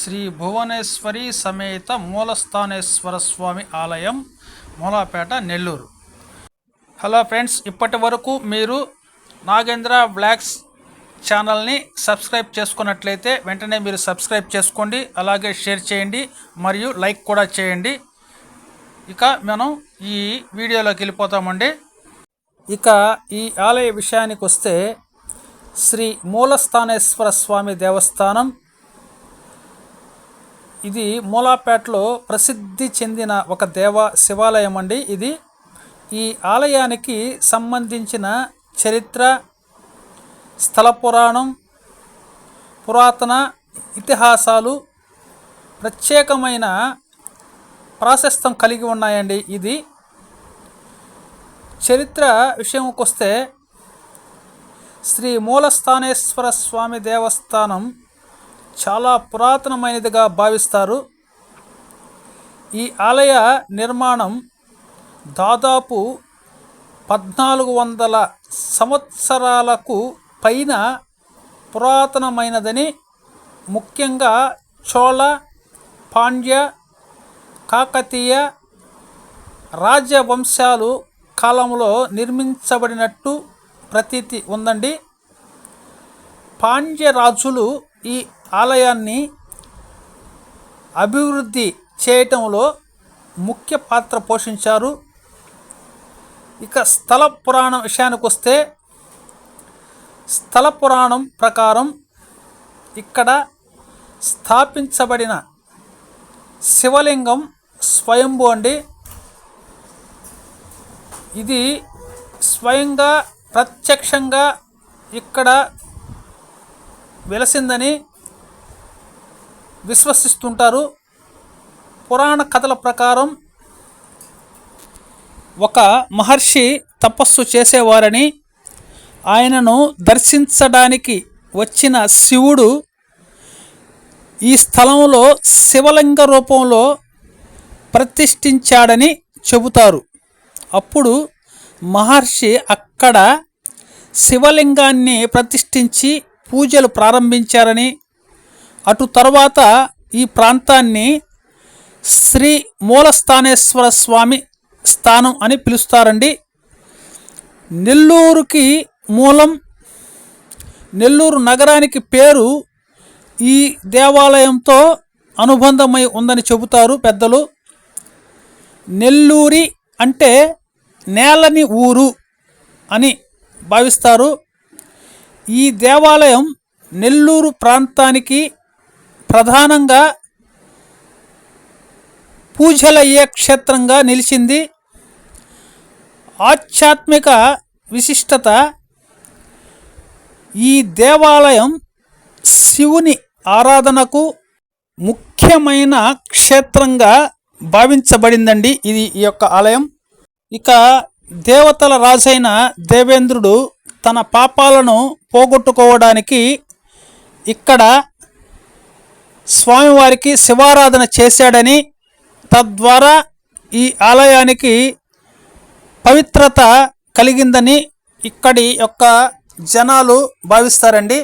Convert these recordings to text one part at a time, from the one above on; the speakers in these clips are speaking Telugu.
శ్రీ భువనేశ్వరి సమేత మూలస్థానేశ్వర స్వామి ఆలయం మూలాపేట నెల్లూరు. హలో ఫ్రెండ్స్ ఇప్పటి వరకు మీరు నాగేంద్ర బ్లాగ్స్ ఛానల్ని సబ్స్క్రైబ్ చేసుకున్నట్లయితే వెంటనే మీరు సబ్స్క్రైబ్ చేసుకోండి అలాగే షేర్ చేయండి మరియు లైక్ కూడా చేయండి. ఇక మనం ఈ వీడియోలోకి వెళ్ళిపోతామండి. ఇక ఈ ఆలయ విషయానికి వస్తే శ్రీ మూలస్థానేశ్వర స్వామి దేవస్థానం ఇది మూలాపేటలో ప్రసిద్ధి చెందిన ఒక దేవ శివాలయం అండి ఇది. ఈ ఆలయానికి సంబంధించిన చరిత్ర స్థల పురాణం పురాతన ఇతిహాసాలు ప్రత్యేకమైన ప్రాశస్తం కలిగి ఉన్నాయండి ఇది. చరిత్ర విషయంకొస్తే శ్రీ మూలస్థానేశ్వర స్వామి దేవస్థానం చాలా పురాతనమైనదిగా భావిస్తారు. ఈ ఆలయ నిర్మాణం దాదాపు పద్నాలుగు వందల సంవత్సరాలకు పైన పురాతనమైనదని ముఖ్యంగా చోళ పాండ్య కాకతీయ రాజవంశాలు కాలంలో నిర్మించబడినట్టు ప్రతీతి ఉందండి. పాండ్య రాజులు ఈ ఆలయాన్ని అభివృద్ధి చేయటంలో ముఖ్య పాత్ర పోషించారు. ఇక స్థల పురాణం విషయానికి వస్తే స్థల పురాణం ప్రకారం ఇక్కడ స్థాపించబడిన శివలింగం స్వయంభూ అండి. ఇది స్వయంగా ప్రత్యక్షంగా ఇక్కడ వెలసిందని విశ్వసిస్తుంటారు. పురాణ కథల ప్రకారం ఒక మహర్షి తపస్సు చేసేవారని ఆయనను దర్శించడానికి వచ్చిన శివుడు ఈ స్థలంలో శివలింగ రూపంలో ప్రతిష్ఠించాడని చెబుతారు. అప్పుడు మహర్షి అక్కడ శివలింగాన్ని ప్రతిష్ఠించి పూజలు ప్రారంభించారని అటు తర్వాత ఈ ప్రాంతాన్ని శ్రీ మూలస్థానేశ్వర స్వామి స్థానం అని పిలుస్తారండి. నెల్లూరుకి మూలం నెల్లూరు నగరానికి పేరు ఈ దేవాలయంతో అనుబంధమై ఉందని చెబుతారు పెద్దలు. నెల్లూరి అంటే నేలని ఊరు అని భావిస్తారు. ఈ దేవాలయం నెల్లూరు ప్రాంతానికి ప్రధానంగా పూజలయ్యే క్షేత్రంగా నిలిచింది. ఆధ్యాత్మిక విశిష్టత ఈ దేవాలయం శివుని ఆరాధనకు ముఖ్యమైన క్షేత్రంగా భావించబడిందండి ఇది ఈ యొక్క ఆలయం. ఇక దేవతల రాజైన దేవేంద్రుడు తన పాపాలను పోగొట్టుకోవడానికి ఇక్కడ స్వామివారికి శివారాధన చేశాడని తద్వారా ఈ ఆలయానికి పవిత్రత కలిగిందని ఇక్కడి యొక్క జనాలు భావిస్తారండి.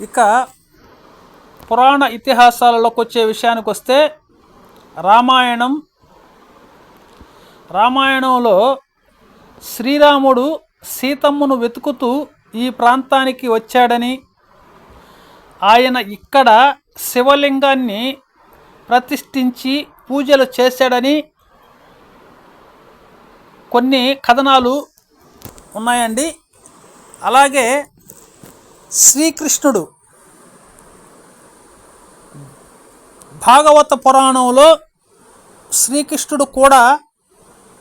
ఇక పురాణ ఇతిహాసాలలోకి వచ్చే విషయానికి వస్తే రామాయణం రామాయణంలో శ్రీరాముడు సీతమ్మను వెతుకుతూ ఈ ప్రాంతానికి వచ్చాడని ఆయన ఇక్కడ శివలింగాన్ని ప్రతిష్ఠించి పూజలు చేశాడని కొన్ని కథనాలు ఉన్నాయండి. అలాగే శ్రీకృష్ణుడు భాగవత పురాణంలో శ్రీకృష్ణుడు కూడా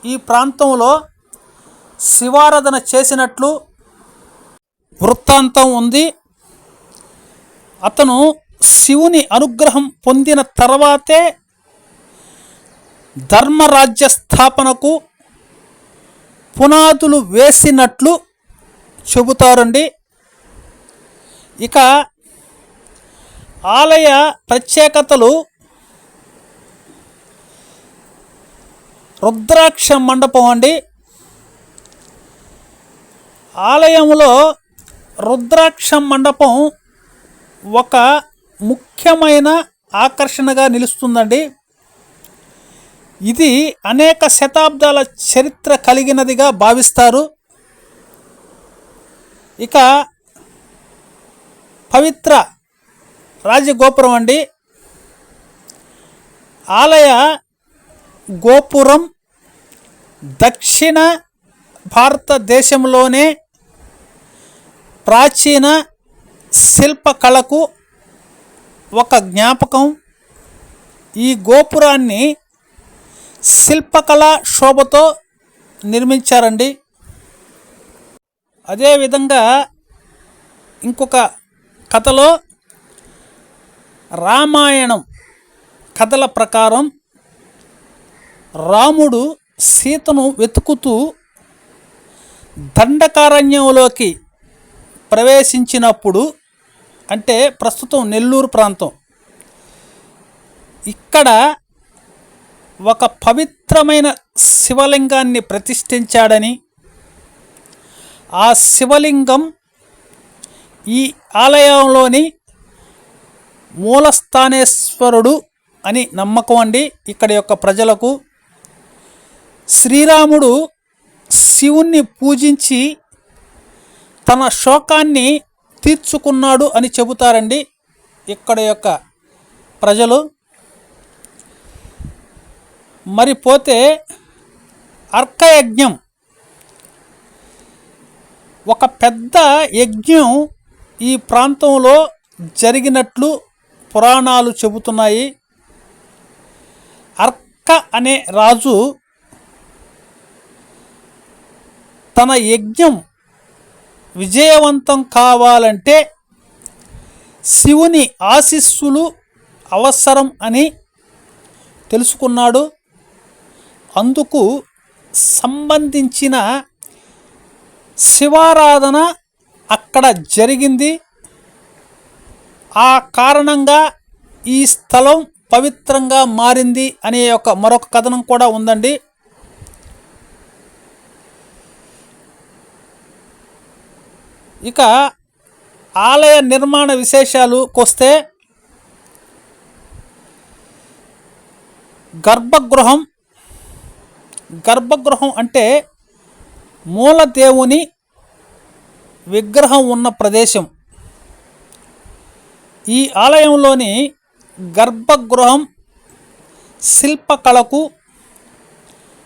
ఈ ప్రాంతంలో శివారాధన చేసినట్లు వృత్తాంతం ఉంది. అతను శివుని అనుగ్రహం పొందిన తర్వాతే ధర్మరాజ్య స్థాపనకు పునాదులు వేసినట్లు చెబుతారండి. ఇక ఆలయ ప్రత్యేకతలు రుద్రాక్ష మండపం అండి. ఆలయంలో రుద్రాక్ష మండపం ఒక ముఖ్యమైన ఆకర్షణగా నిలుస్తుందండి. ఇది అనేక శతాబ్దాల చరిత్ర కలిగినదిగా భావిస్తారు. ఇక పవిత్ర రాజగోపురం అండి. ఆలయ గోపురం దక్షిణ భారతదేశంలోనే ప్రాచీన శిల్పకళకు ఒక జ్ఞాపకం. ఈ గోపురాన్ని శిల్పకళ శోభతో నిర్మించారండి. అదేవిధంగా ఇంకొక కథలో రామాయణం కథల ప్రకారం రాముడు సీతను వెతుకుతూ దండకారణ్యంలోకి ప్రవేశించినప్పుడు అంటే ప్రస్తుతం నెల్లూరు ప్రాంతం. ఇక్కడ ఒక పవిత్రమైన శివలింగాన్ని ప్రతిష్ఠించాడని ఆ శివలింగం ఈ ఆలయంలోని మూలస్థానేశ్వరుడు అని నమ్మకం అండి ఇక్కడ యొక్క ప్రజలకు. శ్రీరాముడు శివుణ్ణి పూజించి తన శోకాన్ని తీర్చుకున్నాడు అని చెబుతారండి ఇక్కడ యొక్క ప్రజలు. మరి పోతే అర్కయజ్ఞం. ఒక పెద్ద యజ్ఞం ఈ ప్రాంతంలో జరిగినట్లు పురాణాలు చెబుతున్నాయి. అర్క అనే రాజు తన యజ్ఞం విజయవంతం కావాలంటే శివుని ఆశీస్సులు అవసరం అని తెలుసుకున్నాడు. అందుకు సంబంధించిన శివారాధన అక్కడ జరిగింది. ఆ కారణంగా ఈ స్థలం పవిత్రంగా మారింది అనే ఒక మరొక కథనం కూడా ఉందండి. ఇక ఆలయ నిర్మాణ విశేషాలకు వస్తే గర్భగృహం గర్భగృహం అంటే మూలదేవుని విగ్రహం ఉన్న ప్రదేశం. ఈ ఆలయంలోని గర్భగృహం శిల్పకళకు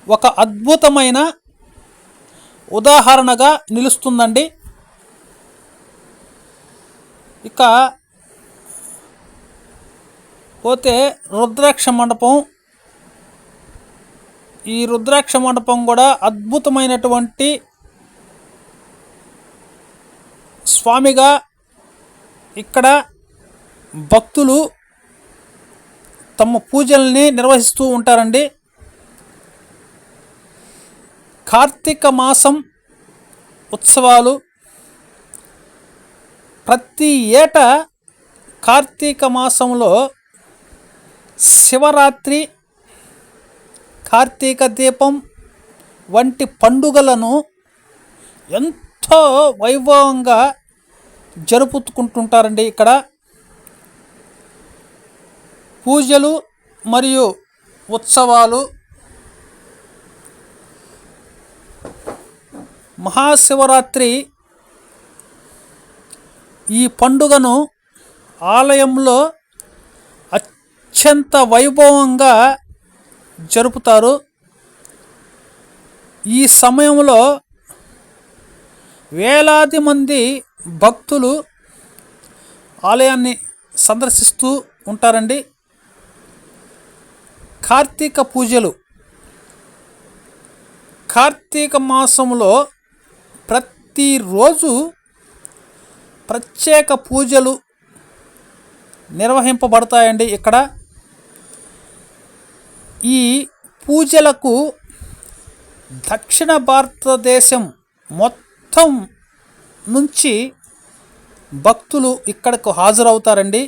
ఒక అద్భుతమైన ఉదాహరణగా నిలుస్తుందండి. ఇక పోతే రుద్రాక్ష మండపం. ఈ రుద్రాక్ష మండపం కూడా అద్భుతమైనటువంటి స్వామిగా ఇక్కడ భక్తులు తమ పూజల్ని నిర్వహిస్తూ ఉంటారండి. కార్తీక మాసం ఉత్సవాలు ప్రతి ఏటా కార్తీక మాసంలో శివరాత్రి కార్తీక దీపం వంటి పండుగలను ఎంతో వైభవంగా జరుపుకుంటుంటారండి ఇక్కడ. పూజలు మరియు ఉత్సవాలు మహాశివరాత్రి ఈ పండుగను ఆలయంలో అత్యంత వైభవంగా జరుపుతారు. ఈ సమయంలో వేలాది మంది భక్తులు ఆలయాన్ని సందర్శిస్తూ ఉంటారండి. కార్తీక పూజలు. కార్తీక మాసంలో ప్రతిరోజు ప్రత్యేక పూజలు నిర్వహింపబడతాయండి ఇక్కడ. ఈ పూజలకు దక్షిణ భారతదేశం మొత్తం నుంచి భక్తులు ఇక్కడకు హాజరవుతారండి.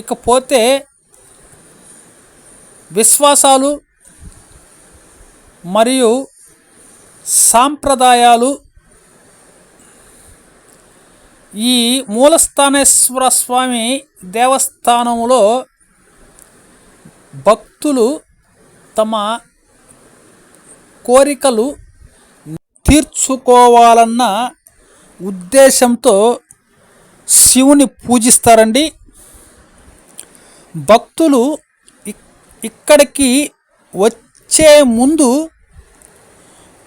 ఇకపోతే విశ్వాసాలు మరియు సాంప్రదాయాలు ఈ మూలస్థానేశ్వర స్వామి దేవస్థానంలో భక్తులు తమ కోరికలు తీర్చుకోవాలన్న ఉద్దేశంతో శివుని పూజిస్తారండి. భక్తులు ఇక్కడికి వచ్చే ముందు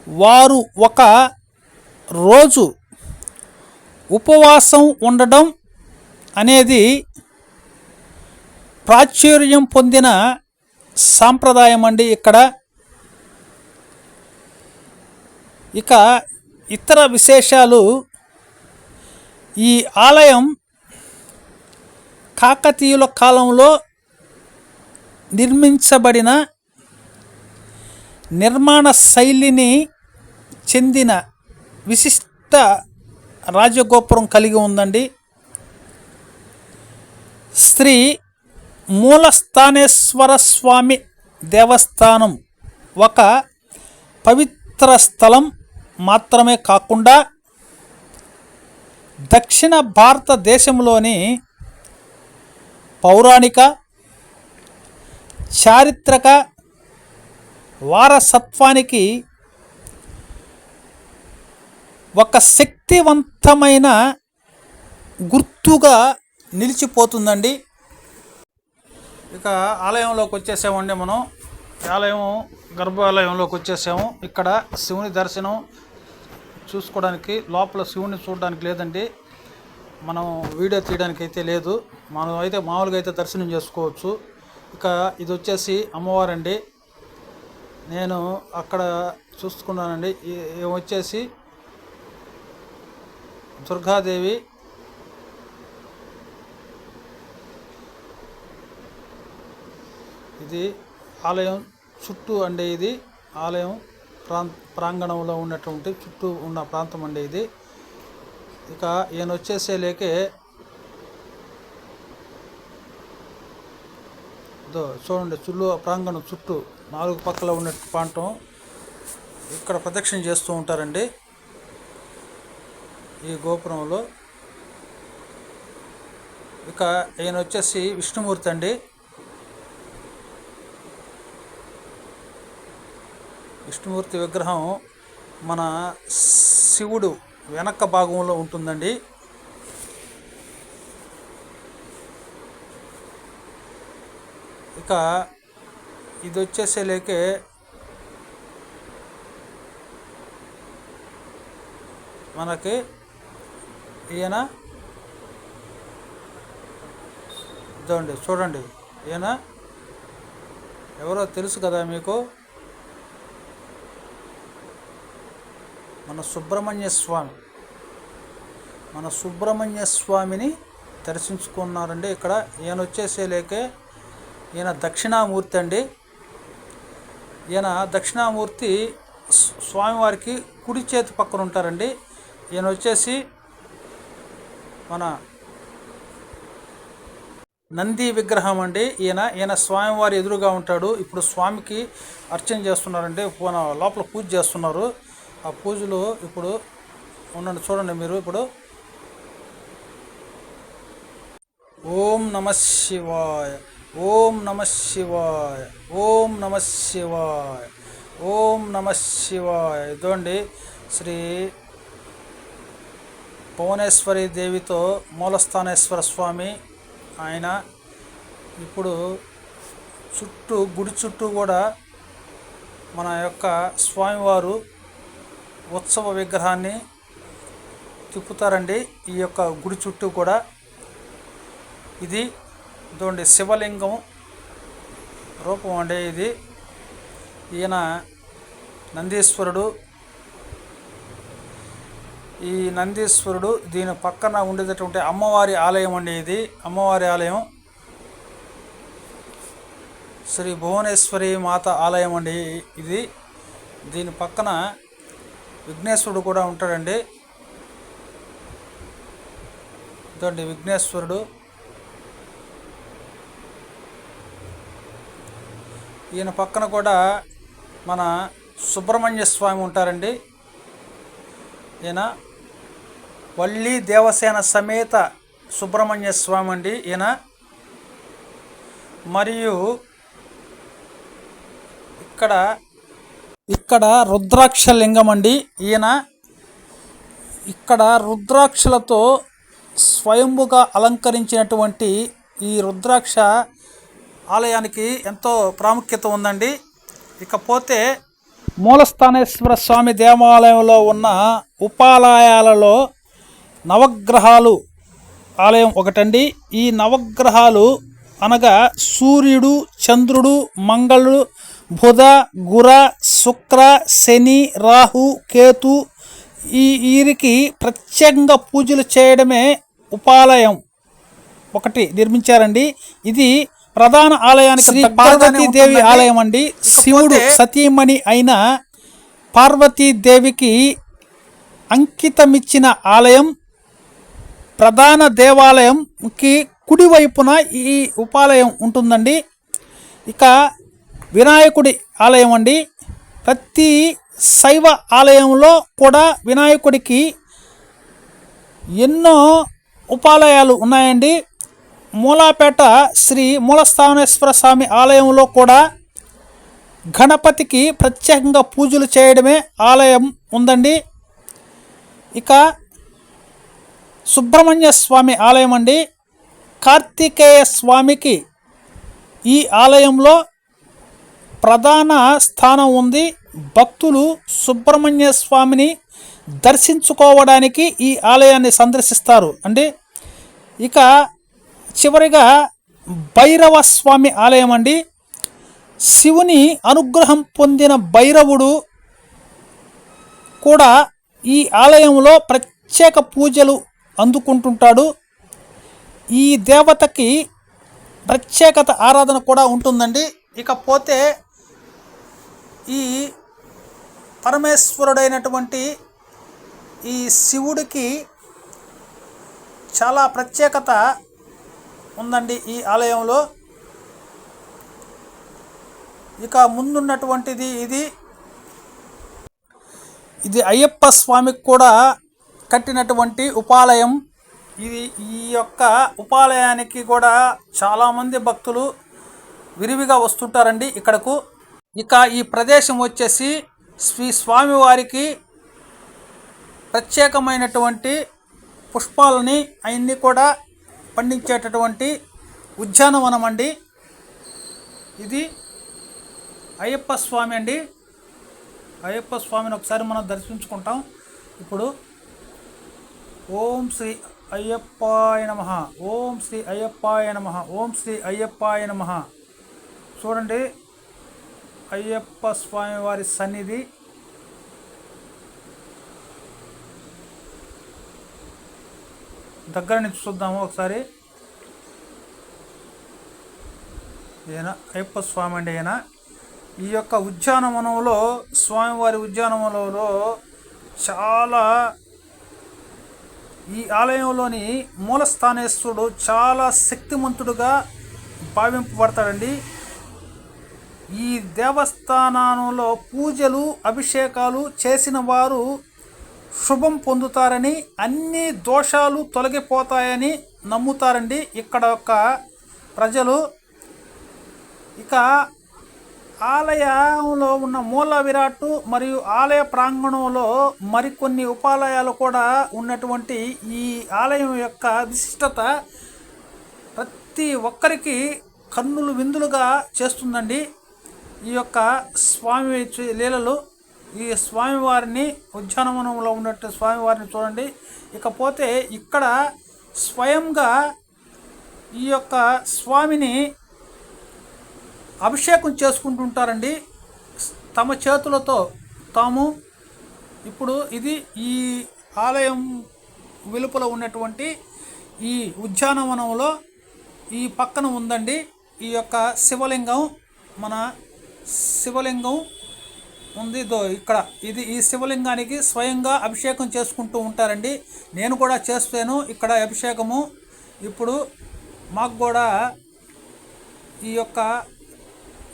వారు ఒక రోజు ఉపవాసం ఉండడం అనేది ప్రాచుర్యం పొందిన సాంప్రదాయం అండి ఇక్కడ. ఇక ఇతర విశేషాలు ఈ ఆలయం కాకతీయుల కాలంలో నిర్మించబడిన నిర్మాణ శైలిని చెందిన విశిష్ట రాజగోపురం కలిగి ఉందండి. శ్రీ మూలస్థానేశ్వర స్వామి దేవస్థానం ఒక పవిత్ర స్థలం మాత్రమే కాకుండా దక్షిణ భారతదేశంలోని పౌరాణిక చారిత్రక వారసత్వానికి ఒక శక్తివంతమైన గుర్తుగా నిలిచిపోతుందండి. ఇక ఆలయంలోకి వచ్చేసామండి మనం. ఆలయం గర్భాలయంలోకి వచ్చేసాము. ఇక్కడ శివుని దర్శనం చూసుకోవడానికి లోపల శివుని చూడడానికి లేదండి. మనం వీడియో తీయడానికి అయితే లేదు. మనం అయితే మామూలుగా అయితే దర్శనం చేసుకోవచ్చు. ఇక ఇది వచ్చేసి అమ్మవారండి. నేను అక్కడ చూసుకున్నానండి. వచ్చేసి దుర్గాదేవి ఇది ఆలయం చుట్టూ అండి ఇది ఆలయం ప్రాం ప్రాంగణంలో ఉన్నటువంటి చుట్టూ ఉన్న ప్రాంతం అండి ఇది. ఇక ఈయన వచ్చేసే లేకే చూడండి చుల్లు ప్రాంగణం చుట్టూ నాలుగు పక్కల ఉన్న ప్రాంతం ఇక్కడ ప్రదక్షిణ చేస్తూ ఉంటారండి. ఈ గోపురంలో. ఇక ఈయన వచ్చేసి విష్ణుమూర్తి అండి. విష్ణుమూర్తి విగ్రహం మన శివుడు వెనక భాగంలో ఉంటుందండి. ఇక ఇది వచ్చేసేలేకే మనకి ఈయన ఇదండి చూడండి. ఈయన ఎవరో తెలుసు కదా మీకు? మన సుబ్రహ్మణ్య స్వామి. మన సుబ్రహ్మణ్య స్వామిని దర్శించుకున్నారండి ఇక్కడ. ఈయన వచ్చేసేలేకే. ఈయన దక్షిణామూర్తి అండి. ఈయన దక్షిణామూర్తి స్వామివారికి కుడి చేతి పక్కన ఉంటారండి. ఈయన వచ్చేసి మన నంది విగ్రహం అండి. ఈయన ఈయన స్వామివారి ఎదురుగా ఉంటాడు. ఇప్పుడు స్వామికి అర్చన చేస్తున్నారండి. మన లోపల పూజ చేస్తున్నారు. ఆ పూజలు ఇప్పుడు ఉండండి చూడండి మీరు ఇప్పుడు. ఓం నమ శివాయ ఓం నమ శివాయ ఓం నమ శివాయ ఓం నమ శివాయ. ఇదండి శ్రీ భువనేశ్వరి దేవితో మూలస్థానేశ్వర స్వామి ఆయన ఇప్పుడు చుట్టూ గుడి చుట్టూ కూడా మన యొక్క స్వామివారు ఉత్సవ విగ్రహాన్ని తిప్పుతారండి. ఈ యొక్క గుడి చుట్టూ కూడా ఇది ఇదండి శివలింగం రూపం అండి ఇది. ఈయన నందీశ్వరుడు ఈ నందీశ్వరుడు దీని పక్కన ఉండేటటువంటి అమ్మవారి ఆలయం అండి ఇది. అమ్మవారి ఆలయం. శ్రీ భువనేశ్వరి మాత ఆలయం అండి ఇది. దీని పక్కన విఘ్నేశ్వరుడు కూడా ఉంటాడండి. ఇదండి విఘ్నేశ్వరుడు. ఈయన పక్కన కూడా మన సుబ్రహ్మణ్య స్వామి ఉంటారండి. ఈయన వల్లి దేవసేన సమేత సుబ్రహ్మణ్య స్వామి అండి ఈయన. మరియు ఇక్కడ ఇక్కడ రుద్రాక్ష లింగం అండి ఈయన. ఇక్కడ రుద్రాక్షలతో స్వయంభుగా అలంకరించినటువంటి ఈ రుద్రాక్ష ఆలయానికి ఎంతో ప్రాముఖ్యత ఉందండి. ఇకపోతే మూలస్థానేశ్వర స్వామి దేవాలయంలో ఉన్న ఉపాలయాలలో నవగ్రహాలు ఆలయం ఒకటండి. ఈ నవగ్రహాలు అనగా సూర్యుడు చంద్రుడు మంగళుడు బుధ గుర శుక్ర శని రాహు కేతు ఈ వీరికి ప్రత్యేకంగా పూజలు చేయడమే ఉపాలయం ఒకటి నిర్మించారండి. ఇది ప్రధాన ఆలయానికి శ్రీ పార్వతీదేవి ఆలయం అండి శివుడు సతీమణి అయిన పార్వతీదేవికి అంకితమిచ్చిన ఆలయం. ప్రధాన దేవాలయంకి కుడివైపున ఈ ఉపాలయం ఉంటుందండి. ఇక వినాయకుడి ఆలయం అండి. ప్రతి శైవ ఆలయంలో కూడా వినాయకుడికి ఎన్నో ఉపాలయాలు ఉన్నాయండి. మూలాపేట శ్రీ మూలస్థానేశ్వర స్వామి ఆలయంలో కూడా గణపతికి ప్రత్యేకంగా పూజలు చేయడమే ఆలయం ఉందండి. ఇక సుబ్రహ్మణ్య స్వామి ఆలయం అండి. కార్తికేయ స్వామికి ఈ ఆలయంలో ప్రధాన స్థానం ఉంది. భక్తులు సుబ్రహ్మణ్య స్వామిని దర్శించుకోవడానికి ఈ ఆలయాన్ని సందర్శిస్తారు. అండి ఇక చివరిగా భైరవ స్వామి ఆలయం అండి. శివుని అనుగ్రహం పొందిన భైరవుడు కూడా ఈ ఆలయంలో ప్రత్యేక పూజలు అందుకుంటుంటాడు. ఈ దేవతకి ప్రత్యేకత ఆరాధన కూడా ఉంటుందండి. ఇకపోతే ఈ పరమేశ్వరుడైనటువంటి ఈ శివుడికి చాలా ప్రత్యేకత ఉందండి ఈ ఆలయంలో. ఇక ముందున్నటువంటిది ఇది. ఇది అయ్యప్ప స్వామికి కూడా కట్టినటువంటి ఉపాలయం. ఇది ఈ యొక్క ఉపాలయానికి కూడా చాలామంది భక్తులు విరివిగా వస్తుంటారండి ఇక్కడకు. ఇక ఈ ప్రదేశం వచ్చేసి శ్రీ స్వామివారికి ప్రత్యేకమైనటువంటి పుష్పాలని అవన్నీ కూడా పండించేటటువంటి ఉద్యానవనం అండి ఇది అయ్యప్ప స్వామి అండి. అయ్యప్ప స్వామిని ఒకసారి మనం దర్శించుకుంటాం. ఇప్పుడు ఓం శ్రీ అయ్యప్పాయ నమ. ఓం శ్రీ అయ్యప్పాయ నమ. ఓం శ్రీ అయ్యప్పాయ నమ. చూడండి అయ్యప్ప స్వామి వారి సన్నిధి. దగ్గర నుంచి చూద్దాము ఒకసారి. ఈయన అయ్యప్ప స్వామి అండి ఈయన. ఈ యొక్క ఉద్యానవనంలో స్వామివారి ఉద్యానవనంలో చాలా ఈ ఆలయంలోని మూలస్థానేశ్వరుడు చాలా శక్తిమంతుడుగా భావింపబడతాడండి. ఈ దేవస్థానంలో పూజలు అభిషేకాలు చేసిన వారు శుభం పొందుతారని అన్ని దోషాలు తొలగిపోతాయని నమ్ముతారండి. ఇక్కడ యొక్క ప్రజలు ఇక ఆలయంలో ఉన్న మూల విరాట్ మరియు ఆలయ ప్రాంగణంలో మరికొన్ని ఉపాలయాలు కూడా ఉన్నటువంటి ఈ ఆలయం యొక్క విశిష్టత ప్రతి ఒక్కరికి కన్నులు విందులుగా చేస్తుందండి. ఈ యొక్క స్వామి లీలలు ఈ స్వామివారిని ఉద్యానవనంలో ఉన్నట్టు స్వామివారిని చూడండి. ఇకపోతే ఇక్కడ స్వయంగా ఈ యొక్క స్వామిని అభిషేకం చేసుకుంటుంటారండి. తమ చేతులతో తాము ఇప్పుడు ఇది ఈ ఆలయం వెలుపల ఉన్నటువంటి ఈ ఉద్యానవనంలో ఈ పక్కన ఉందండి. ఈ యొక్క శివలింగం మన శివలింగం ఉంది. దో ఇక్కడ ఇది ఈ శివలింగానికి స్వయంగా అభిషేకం చేసుకుంటూ ఉంటారండి. నేను కూడా చేస్తాను ఇక్కడ అభిషేకము. ఇప్పుడు మాకు కూడా ఈ యొక్క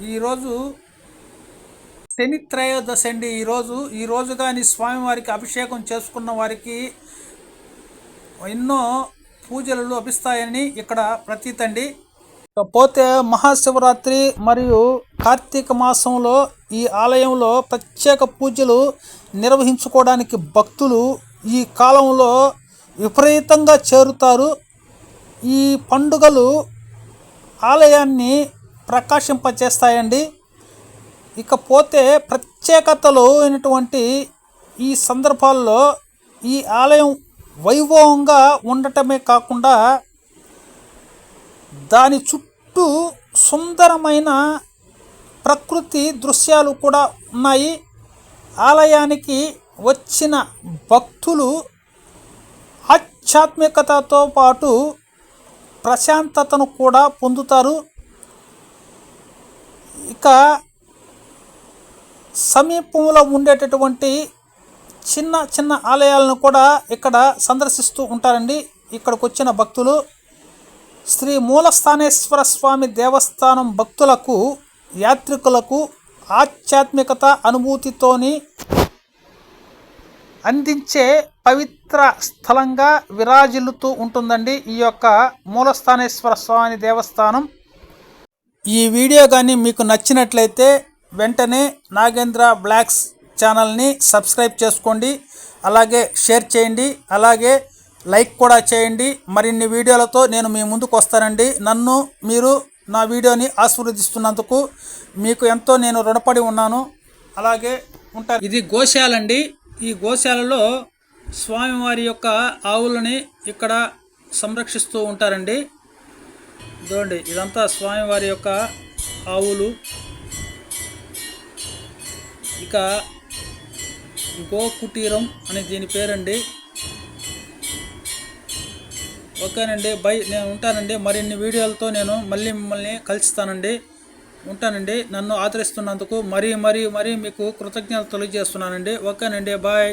ఈరోజు శని త్రయోదశి అండి ఈరోజు. ఈరోజు కానీ స్వామివారికి అభిషేకం చేసుకున్న వారికి ఎన్నో పూజలు లభిస్తాయని ఇక్కడ ప్రతీతండి. పోతే మహాశివరాత్రి మరియు కార్తీక మాసంలో ఈ ఆలయంలో ప్రత్యేక పూజలు నిర్వహించుకోవడానికి భక్తులు ఈ కాలంలో విపరీతంగా చేరుతారు. ఈ పండుగలు ఆలయాన్ని ప్రకాశింపచేస్తాయండి. ఇకపోతే ప్రత్యేకతలు అయినటువంటి ఈ సందర్భాల్లో ఈ ఆలయం వైభవంగా ఉండటమే కాకుండా దాని చుట్టూ సుందరమైన ప్రకృతి దృశ్యాలు కూడా ఉన్నాయి. ఆలయానికి వచ్చిన భక్తులు ఆధ్యాత్మికతతో పాటు ప్రశాంతతను కూడా పొందుతారు. ఇక సమీపంలో ఉండేటటువంటి చిన్న చిన్న ఆలయాలను కూడా ఇక్కడ సందర్శిస్తూ ఉంటారండి. ఇక్కడికి వచ్చిన భక్తులు శ్రీ మూలస్థానేశ్వర స్వామి దేవస్థానం భక్తులకు యాత్రికులకు ఆధ్యాత్మికత అనుభూతితోని అందించే పవిత్ర స్థలంగా విరాజిల్లుతూ ఉంటుందండి ఈ యొక్క మూలస్థానేశ్వర స్వామి దేవస్థానం. ఈ వీడియో కానీ మీకు నచ్చినట్లయితే వెంటనే నాగేంద్ర బ్లాగ్స్ ఛానల్ని సబ్స్క్రైబ్ చేసుకోండి అలాగే షేర్ చేయండి అలాగే లైక్ కూడా చేయండి. మరిన్ని వీడియోలతో నేను మీ ముందుకు వస్తానండి. నన్ను మీరు నా వీడియోని ఆశీర్వదిస్తున్నందుకు మీకు ఎంతో నేను రుణపడి ఉన్నాను. అలాగే ఉంటారు. ఇది గోశాలండి ఈ గోశాలలో స్వామివారి యొక్క ఆవులని ఇక్కడ సంరక్షిస్తూ ఉంటారండి. చూడండి ఇదంతా స్వామివారి యొక్క ఆవులు. ఇక గోకుటీరం అని దీని పేరండి. ఓకేనండి బై నేను ఉంటానండి. మరిన్ని వీడియోలతో నేను మళ్ళీ మిమ్మల్ని కలుస్తానండి ఉంటానండి. నన్ను ఆదరిస్తున్నందుకు మరీ మరీ మరీ మీకు కృతజ్ఞతలు తెలియజేస్తున్నానండి. ఓకేనండి బాయ్.